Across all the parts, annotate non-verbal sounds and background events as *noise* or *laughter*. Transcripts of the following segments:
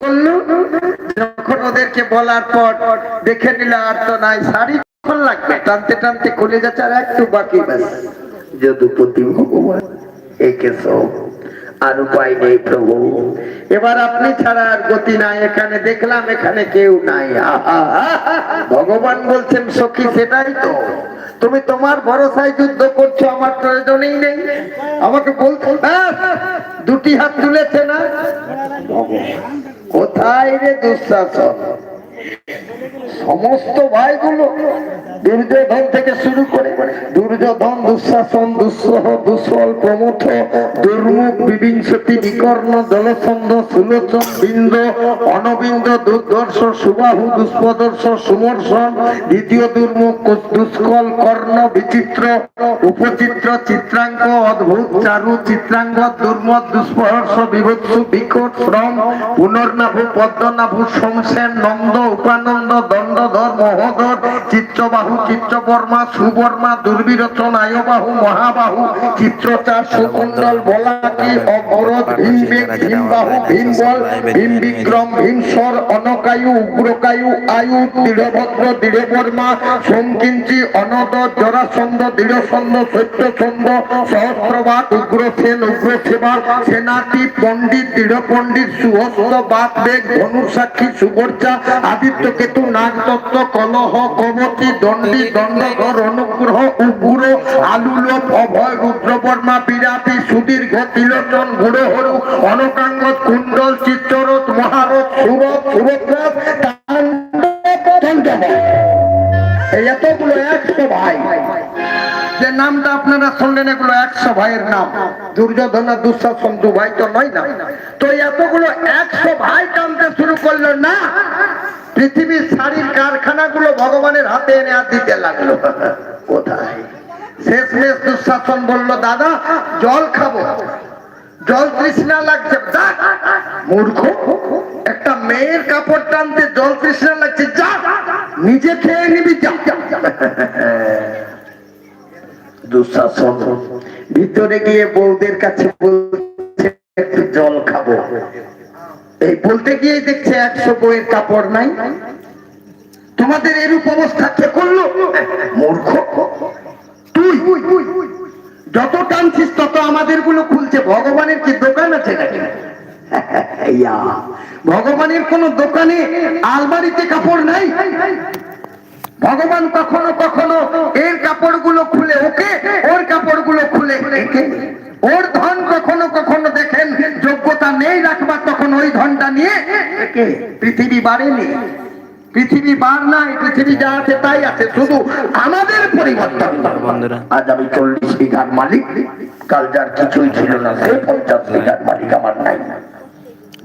করল। যখন ওদেরকে বলার পর দেখে নিল আর তো নাই শাড়ি কখন লাগবে? টানতে টানতে খুলে যাচ্ছে আর একটু বাকি ব্যাস যদুপতি ভগবান একে সব আর উপায় নেই প্রভু। এবার আপনি ছাড়া আর গতি নাই এখানে দেখলাম এখানে কেউ নাই। ভগবান বলছেন সখী সেটাই তো। তুমি তোমার ভরসায় যুদ্ধ করছ আমার প্রয়োজনেই নেই। আমাকে বলতে ব্যাস, দুটি হাত তুলেছে না? কোথায় রে দুঃশাসন? সমস্ত ভাইগুলো দুর্যোধন থেকে শুরু করে দুর্যোধন, দুঃশাসন দুঃসহ দুঃসল প্রমুখ দুর্মুখ বিবিংশতি বিকর্ণ দলসন্ধ সুলোচন, বিন্দ, অনবিন্দ দুর্দর্শ সুবাহু, দুষ্পদর্শ সুমর্শন দ্বিতীয় দুর্মুখ, দুষ্কল, কর্ণ, বিচিত্র, উপচিত্র চিত্রাঙ্গ অদ্ভুত, চারু, চিত্রাঙ্গ, দুর্মদ, দুষ্পহর্ষ, বিভৎসু, বিকট, শ্রম, পুনর্নাভু, পদ্মনাভু শংসেন নন্দ, উপানন্দ, দণ্ডধর, মহোদর, চিত্রবাহু চিত্রবর্মা সুবর্মা দুর্বিরচন আয়বাহু মহাবাহু, চিত্রচার, সুকুণ্ডল অবরোধ ভীমবেগ ভীমবাহু ভীমবল ভীম বিক্রম অনকায়ু, উগ্রকায়ু, আয়ু, দৃঢ়ভদ্র সোমকিঞ্চি, অনদ, জরাসন্ধ, দৃঢ়সন্ধ, সত্যসন্ধ, সহস্রবাদ, উগ্রসেন উগ্রসেবা সেনাতি, পণ্ডিত দৃঢ় পণ্ডিত সুহস্ত বাদ বেগ ধনুসাক্ষী সুবর্চা আদিত্য, কেতু নাগতত্ত্ব কলহ কবতী দণ্ডী দণ্ডধর অনুগ্রহ উগ্র আলুলোপ অভয় রুদ্রবর্মা বিরাটি সুদীর্ঘ তিলোচন গুড়ো হরু, অনকাঙ্গ কুণ্ডল চিত্ররথ মহারথ সুরথ সুরথরথ এতগুলো একশো ভাই। যে নামটা আপনারা শুনলেন এগুলো একশো ভাইয়ের নাম। দুর্যোধন আর দুঃশাসন দু ভাই তো নয় না। তো এতগুলো একশো ভাই টানতে শুরু করল না। পৃথিবীর শাড়ির কারখানাগুলো ভগবানের হাতে এনে আর দিতে লাগল। কোথায়? শেষমেশ দুঃশাসন দাদা, জল খাব। জল তৃষ্ণা লাগছে। মূর্খ, একটা মেয়ের কাপড় টানতে জল তৃষ্ণা লাগছে। যা, নিজে খেয়ে নিবি দুঃশাসন ভিতরে গিয়ে বউদের কাছে বলছে, একটু জল খাব। এই বলতে গিয়ে দেখছে একশো বইয়ের কাপড় নাই। তোমাদের এরূপ অবস্থা কে করল? মূর্খ। তুই, যত টানছিস তত আমাদেরগুলো খুলছে। ভগবানের কি দোকান আছে নাকি? ভগবানের কোন দোকানে আলমারিতে কাপড় নাই? ভগবান কখনো কখনো এর কাপড়গুলো খুলে ওকে, ওর কাপড়গুলো খুলে ওর ধন কখনো কখনো দেখেন, যোগ্যতা নেই রাখবার তখন ওই ধনটা নিয়ে একে পৃথিবী বাড়েনি। পৃথিবী বার নাই পৃথিবী যা আছে তাই আছে শুধু আমাদের পরিবর্তন। আজ আমি চল্লিশ বিঘার মালিক কাল যার কিছুই ছিল না সে পঞ্চাশ বিঘার মালিক আমার নাই।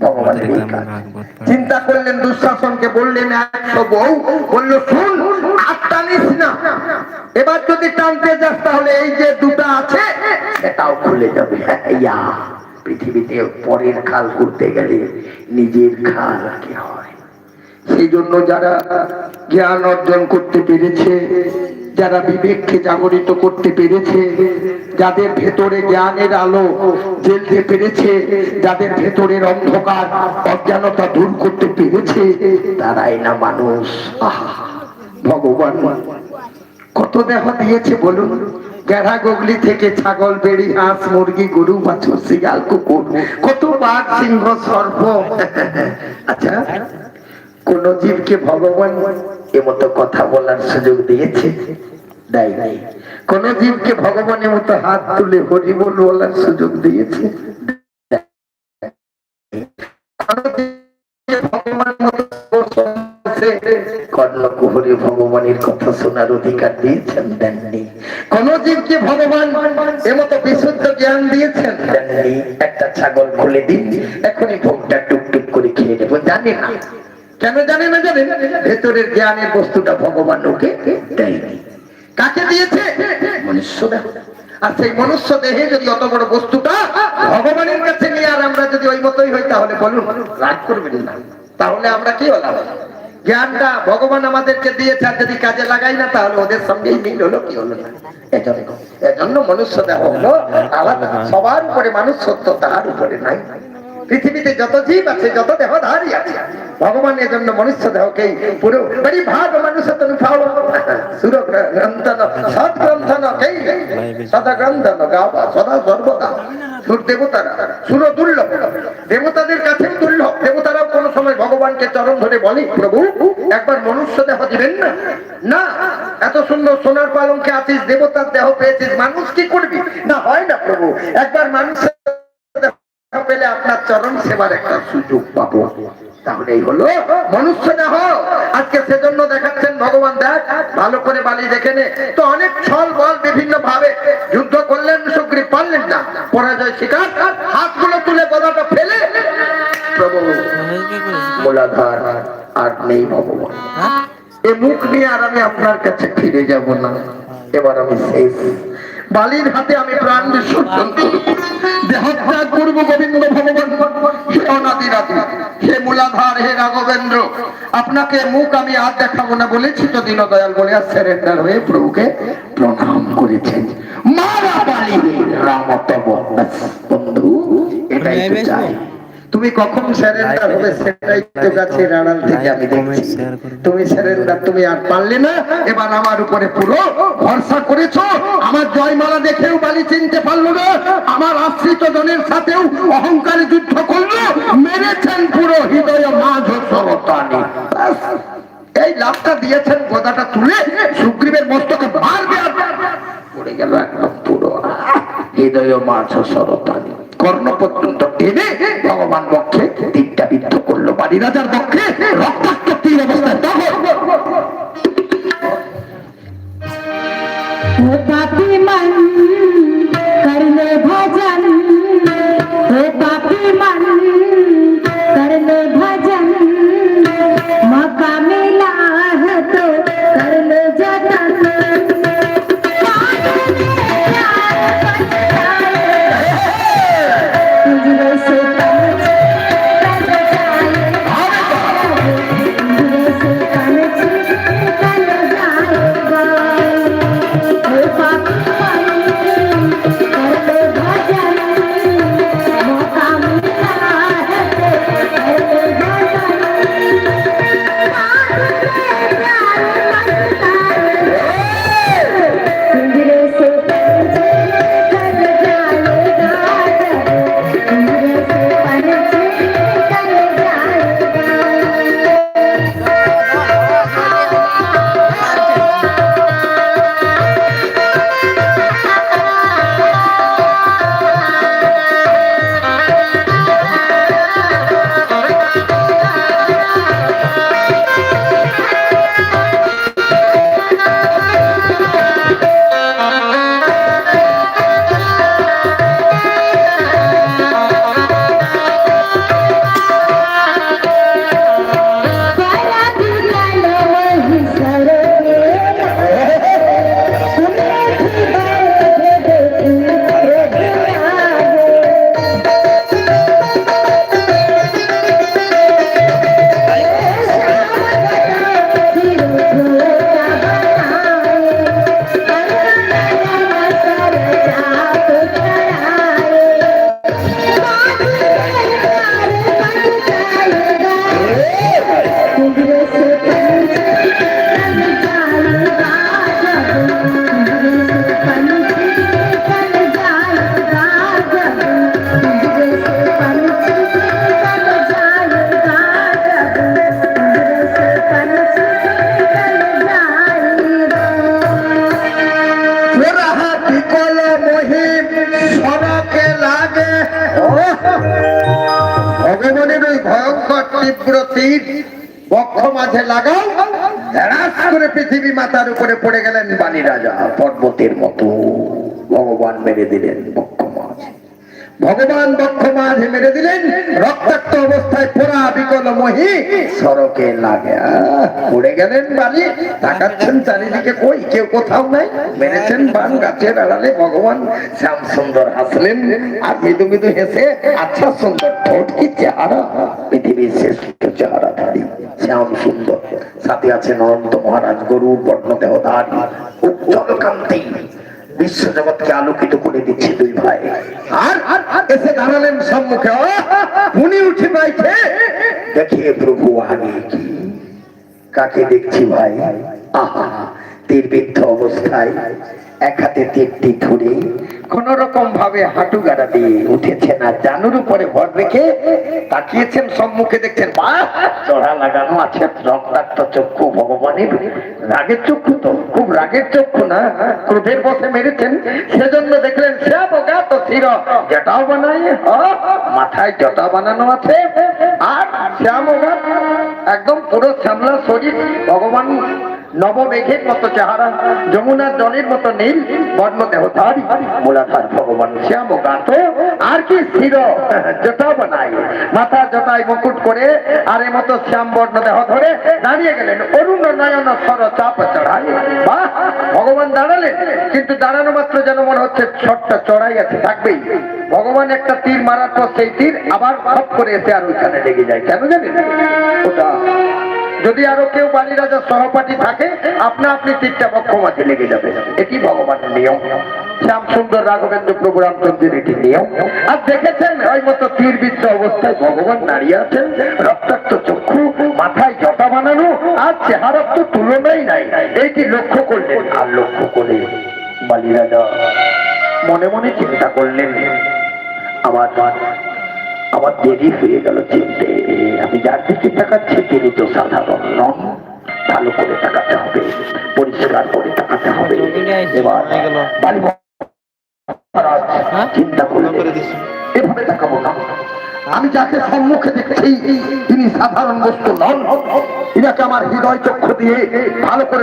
ভগবানের চিন্তা করলেন দুঃশাসনকে বললেন একশো বউ? বলল শুন আর টানিস না। এবার যদি টানতে যাস তাহলে এই যে দুটা আছে সেটাও খুলে যাবে। ইয়া। পৃথিবীতে পরের খাল করতে গেলে নিজের খাল রাখে হয়। সেই জন্য যারা জ্ঞান অর্জন করতে পেরেছে, যারা বিবেককে জাগরিত করতে পেরেছে, যাদের ভেতরে জ্ঞানের আলো জ্বেলতে পেরেছে, যাদের ভেতরের অন্ধকার অজ্ঞানতা দূর করতে পেরেছে, তারাই না মানুষ। আহা, ভগবান, কত দেহ দিয়েছে বলুন? গেড়া গগলি থেকে ছাগল, বেড়ি, হাঁস, মুরগি, গরু, বাছুর, শিয়াল, কুকুর, কত বাঘ, সিংহ, সর্প। *laughs* আচ্ছা কোন জীবকে ভগবান এমতো কথা বলার সুযোগ দিয়েছে? দেয় নাই। কোন জীবকে ভগবানের মতো হাত তুলে হরি বল বলার সুযোগ দিয়েছে? ভগবানের কথা শোনার অধিকার দিয়েছেন? দেননি। কোন জীবকে ভগবান এমতো বিশুদ্ধ জ্ঞান দিয়েছেন। একটা ছাগল খুলে দিন এখনই ভোগটা টুকটুক করে খেয়ে নেব জানি না। কেন জানে না জানেন ভেতরের জ্ঞানের বস্তুটা ভগবান ওকে দেয়নি। কাকে দিয়েছে? মনুষ্য দেহ আর সেই মনুষ্য দেহে যদি অত বড় বস্তুটা ভগবানের কাছে নিয়ে আর আমরা যদি ওই মতোই হই তাহলে বলুন রাগ করবেন না। তাহলে আমরা কি হলাম? জ্ঞানটা ভগবান আমাদেরকে দিয়েছে আর যদি কাজে লাগাই না তাহলে ওদের সঙ্গেই মিল হলো কি হলো না? এজন্য এজন্য মনুষ্য দেহ হলো আলাদা। সবার উপরে মানুষ সত্য তার উপরে নাই। পৃথিবীতে যত জীব আছে যত দেহধারী আছে ভগবান এর জন্য মনুষ্য দেহকে পুরো বড়ি ভাগ মানুষ তুমি ফাও সুর গ্রন্থন সৎ গ্রন্থন কেই সদা গ্রন্থন গাওয়া সদা সর্বদা। সুর দেবতারা সুর ধরে বলে, প্রভু, একবার মনুষ্য দেহ দিবেন না? না, এত সুন্দর সোনার পালঙ্কে আছিস, দেবতার দেহ পেয়েছিস, মানুষ কি করবি? না, হয় না, প্রভু, একবার মানুষের দেহ পেলে আপনার চরণ সেবার একটা সুযোগ পাবো। তাহলে এই হলো মনুষ্য দেহ। আজকে সেজন্য দেখাচ্ছেন ভগবান, দেখ, ভালো করে বালি দেখে নে। তো অনেক ছল বল বিভিন্ন ভাবে যুদ্ধ করলেন, সুগ্রীব পারলেন না। পরাজয় শিকার হাতগুলো ভগবান এ মুখ নিয়ে আর আমি আপনার কাছে ফিরে যাব না। এবার আমি শেষ। বালির হাতে আমি প্রাণ বিসর্জন করব। দেহত্যাগ করব গোবিন্দ ভগবান। হে অনাদি রাতি হে মূলাধার হে রাঘবেন্দ্র আপনাকে মুখ আমি আর দেখাবো না বলেছি তো দিন দয়াল বলে আর সেরেন্ডার হয়ে প্রভুকে প্রণাম করেছেন। মারা বালি ব্যাস, বন্ধু এটাই তো চাই। তুমি কখন স্যারেন্ডার হবে সেটাই তো গাছের আড়াল থেকে আমি দেখছি। তুমি স্যারেন্ডার তুমি আর পারলে না? এবার আমার উপরে পুরো ভরসা করেছ? আমার জয়মালা দেখেও বালি চিনতে পারল না। আমার আশ্রিত জনের সাথেও অহংকারে যুদ্ধ করল। মেরেছেন পুরো হৃদয় মাঝ সরতানি এই লাভটা দিয়েছেন গদাটা তুলে সুগ্রীবের মস্তকে মারবে আর পড়ে গেল একদম পুরো হৃদয় মাঝ সরতানি কর্ণ পর্যন্ত টেনে ভগবান পক্ষে তিনটা বিদ্ধ করল। বাড়ি রাজার পক্ষে রক্তাক্ত তীর অবস্থায়। তখন মান তীব্র তীর বক্ষ মাঝে লাগাও ধরাস করে পৃথিবী মাথার উপরে পড়ে গেলেন বাণী রাজা পর্বতের মতো। ভগবান মেরে দিলেন বক্ষ মাঝে। ভগবান বক্ষ মাঝে মেরে দিলেন, রক্তাক্ত অবস্থায় পোড়া বিকল মহি সড়কে লাগে। পড়ে গেলেন বালি, তাকাচ্ছেন চারিদিকে কই, কেউ কোথাও নাই। মেরেছেন বান গাছের আড়ালে, ভগবান শ্যাম সুন্দর হাসলেন। আর মৃদু মৃদু হেসে আচ্ছা সুন্দর, ঠোঁট কি চেহারা? পৃথিবীর শ্রেষ্ঠ চেহারা ধারী, শ্যাম সুন্দর। সাথে আছেন অনন্ত মহারাজ গরুর বর্ণ দেহধারী উজ্জ্বল কান্তি। বিশ্বজগৎকে আলোকিত করে দিচ্ছে দুই ভাই। আর এসে দাঁড়ালেন সম্মুখে। উনি উঠে পাইছে। দেখে প্রভু আগে কি? কাকে দেখছি ভাই? আহা, তীরবিদ্ধ অবস্থায়। এক হাতে তীরটি ধরে কোন রকম ভাবে হাঁটু গাড়া দিয়ে উঠেছে না। জানুর উপরে ভর রেখে তাকিয়েছেন সম্মুখে, দেখছেন চড়া লাগানো আছে, রক্তাক্ত চক্ষু ভগবানের। রাগের চক্ষু তো, খুব রাগের চক্ষু না, ক্রোধের বসে মেরেছেন। সেজন্য দেখলেন, সে বোকা তো স্থির জটাও বানাই মাথায় জটা বানানো আছে। আর শ্যাম একদম পুরো শ্যামলা শরীর, ভগবান নবমেঘের মতো চেহারা, যমুনার জলের মতো নীল বর্ণ দেহধারী মূলাধার ভগবান শ্যাম গাত, আর কি স্থির, জটা বানাই। মাথা জটায় মুকুট করে, আর এ মতো শ্যাম বর্ণ দেহ ধরে দাঁড়িয়ে গেলেন। অরুণ নয়ন সর চাপ চড়াই। বাহ, ভগবান দাঁড়ালেন, কিন্তু দাঁড়ানো মাত্র যেন মনে হচ্ছে ছটটা চড়াই আছে, থাকবেই। ভগবান একটা তীর মারার পর সেই তীর আবার খপ করে এসে আর ওইখানে লেগে যায়। কেন জানেন? ওটা যদি আরও কেউ বালি রাজার সহপাঠী থাকে, আপনা আপনি তীরটা বক্ষ মাঝে লেগে যাবে। এটি ভগবানের নিয়ম। শ্যাম সুন্দর রাঘবেন্দ্র প্রভু রামচন্দ্রের এটি নিয়ম। আর দেখেছেন, ওই মতো তীরবিদ্ধ অবস্থায় ভগবান দাঁড়িয়ে আছেন, রক্তাক্ত চক্ষু, মাথায় জটা বানানো, আর চেহারার তো তুলনাই নাই। এইটি লক্ষ্য করলেন। আর লক্ষ্য করে বালি রাজা মনে মনে চিন্তা করলেন, আমার আমার দেরি হয়ে গেল চিনতে। আমি যার দিকে তাকাচ্ছি তিনি তো সাধারণ নন। ভালো করে তাকাতে হবে পরিষ্কার করে তাকাতে হবে। এবার বালি চিন্তা করে এভাবে তাকাবো না। আমি যাকে সম্মুখে দেখছি তিনি সাধারণ বস্তু নন। ইনাকে আমার হৃদয় চক্ষু দিয়ে ভালো করে